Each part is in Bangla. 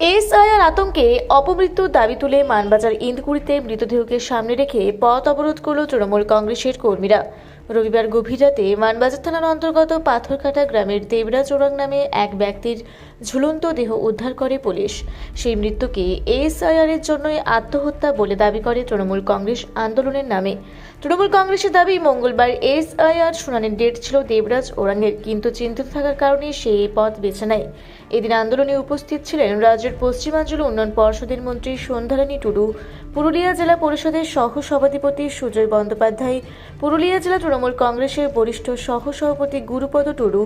এসআইআর আতঙ্কে অপমৃত্যুর দাবি তুলে মানবাজার ইন্দকুড়িতে মৃতদেহকে সামনে রেখে পথ অবরোধ করল তৃণমূল কংগ্রেসের কর্মীরা। রবিবার গভীর রাতে মানবাজার থানার অন্তর্গত পাথরকাটা গ্রামের দেবরাজ ওরাং নামে এক ব্যক্তির ঝুলন্ত দেহ উদ্ধার করে পুলিশ। সেই মৃত্যুকে এসআইআর এর জন্যই আত্মহত্যা বলে দাবি করে তৃণমূল কংগ্রেস আন্দোলনের নামে। তৃণমূল কংগ্রেসের দাবি মঙ্গলবার এসআইআর শুনানির ডেট ছিল দেবরাজ ওরাংয়ের, কিন্তু চিন্তিত থাকার কারণে সে পথ বেছে নেয়। এদিন আন্দোলনে উপস্থিত ছিলেন রাজ্যের পশ্চিমাঞ্চল উন্নয়ন পর্ষদের মন্ত্রী সন্ধ্যারানী টুডু, পুরুলিয়া জেলা পরিষদের সহ সভাধিপতি সুজয় বন্দ্যোপাধ্যায়, পুরুলিয়া জেলা তৃণমূল কংগ্রেসের বরিষ্ঠ সহ সভাপতি গুরুপদ টুডু,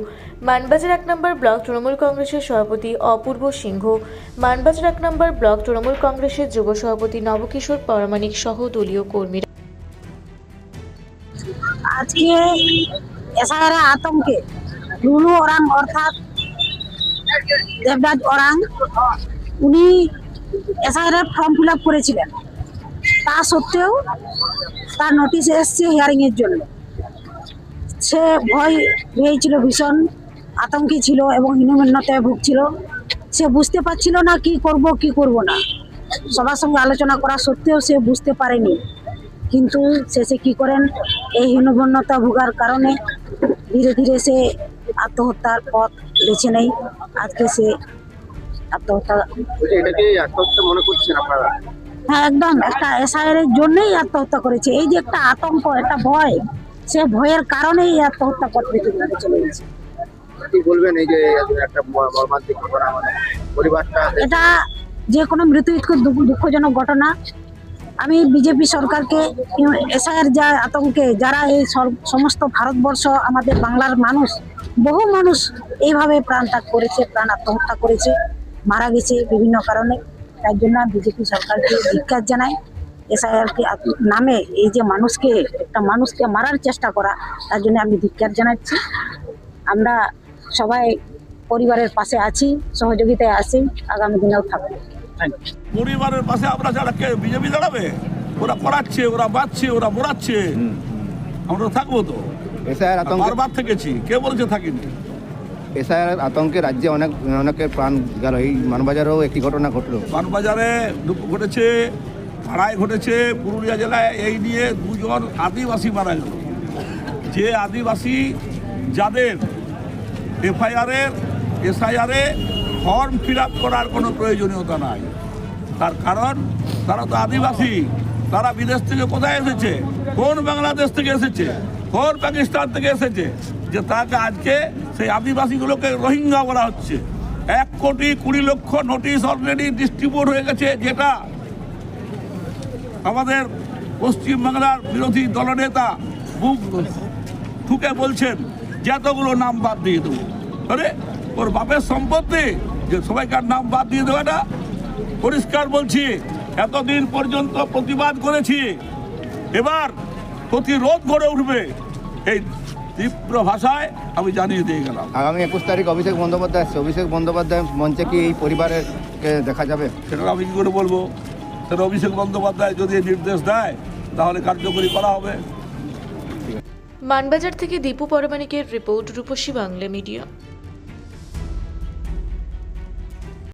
মানবাজার এক নম্বর ব্লক তৃণমূল কংগ্রেসের সভাপতি অপূর্ব সিংহ, মানবাজার এক নম্বর ব্লক তৃণমূল কংগ্রেসের যুব সভাপতি নবকিশোর পরামানিক সহ দলীয় কর্মীরা। আজকে এসআইআর আতঙ্কে লুলু ওরাং অর্থাৎ দেবরাজ ওরাং, উনি এসআইআর ফর্ম ফিল করেছিলেন। তা সত্ত্বেও তার নোটিশ এসছে হিয়ারিং এর জন্য। সে ভয় পেয়েছিল ভীষণ আতঙ্কে ছিল এবং হীনমন্যতায় ভুগছিল। সে বুঝতে পারছিল না কি করব কি করব না। সবার সঙ্গে আলোচনা করা সত্ত্বেও সে বুঝতে পারেনি। কিন্তু শেষে কি করেন? এই হীনবন্যতা ভোগার কারণে ধীরে ধীরে সে আত্মহত্যার পথ বেছে নেয়। আজকে সে আত্মহত্যা মনে হ্যাঁ একদম। একটা এসআইআর এর জন্যই আত্মহত্যা করেছে। এই যে একটা আতঙ্ক একটা ভয় সে ভয়ের কারণেই এই আত্মহত্যা নিতে চলে গেছে। কি বলবেন এই যে একটা মর্মান্তিক ঘটনা মানে পরিবারটা এটা যে কোনো মৃত্যু দুঃখ- দুঃখজনক ঘটনা। আমি বিজেপি সরকারকে এসআইয়ের যা আতঙ্কে যারা এই সমস্ত ভারতবর্ষ আমাদের বাংলার মানুষ বহু মানুষ এইভাবে প্রাণ ত্যাগ করেছে প্রাণ আত্মহত্যা করেছে মারা গেছে বিভিন্ন কারণে। তার জন্য বিজেপি সরকারকে ধিক্কার জানাই। এসআইআর কে নামে এই যে মানুষকে একটা মানুষকে মারার চেষ্টা করা তার জন্য আমি ধিক্ষার জানাচ্ছি। আমরা সবাই পরিবারের পাশে আছি সহযোগিতায় আছি আগামী দিনেও থাকব। পরিবারের পাশে আমরা যারা কে বিজেপি দাঁড়াবে? ওরা করাচ্ছে ওরা বাঁচছে ওরা মোড়াচ্ছে আমরা থাকব তো। এসআইআর আতঙ্কে বারবার থেকেছি। কে বলেছে থাকিনি? এসআইআর আতঙ্কে রাজ্যে অনেক অনেকের প্রাণ গেল। এই মানবাজারেও একই ঘটনা ঘটলো। বানবাজারে দুঃখ ঘটেছে। পাড়ায় ঘটেছে পুরুলিয়া জেলায়, এই নিয়ে দুজন আদিবাসী মারা গেল। যে আদিবাসী যাদের এফআইআরের এসআইআরে ফর্ম ফিল করার কোনো প্রয়োজনীয়তা নাই। তার কারণ, তারা তো আদিবাসী। তারা বিদেশ থেকে কোথায় এসেছে? কোন বাংলাদেশ থেকে এসেছে? কোন পাকিস্তান থেকে এসেছে? যে তাকে আজকে সেই আদিবাসীগুলোকে রোহিঙ্গা বলা হচ্ছে। এক কোটি কুড়ি লক্ষ নোটিশ অলরেডি ডিস্ট্রিবিউট হয়ে গেছে যেটা আমাদের পশ্চিমবাংলার বিরোধী দলনেতা মুখ ঠুকে বলছেন যে এতগুলো নাম বাদ দিয়ে দেবো। আরে ওর বাপের সম্পত্তি যে সবাইকার নাম বাদ দিয়ে দেওয়াটা পরিষ্কার বলছি এতদিন পর্যন্ত প্রতিবাদ করেছি। এবার প্রতিরোধ গড়ে উঠবে এই তীব্র ভাষায় আমি জানিয়ে দিয়ে গেলাম। আগামী একুশ তারিখ অভিষেক বন্দ্যোপাধ্যায় আসছে। অভিষেক বন্দ্যোপাধ্যায় মঞ্চে কি এই পরিবারের দেখা যাবে? সেটা আমি কী করে বলব? সেটা অভিষেক বন্দ্যোপাধ্যায় যদি নির্দেশ দেয়, তাহলে কার্যকরী করা হবে। মানবাজার থেকে দীপু পরমানিকের রিপোর্ট রূপসী বাংলা মিডিয়া।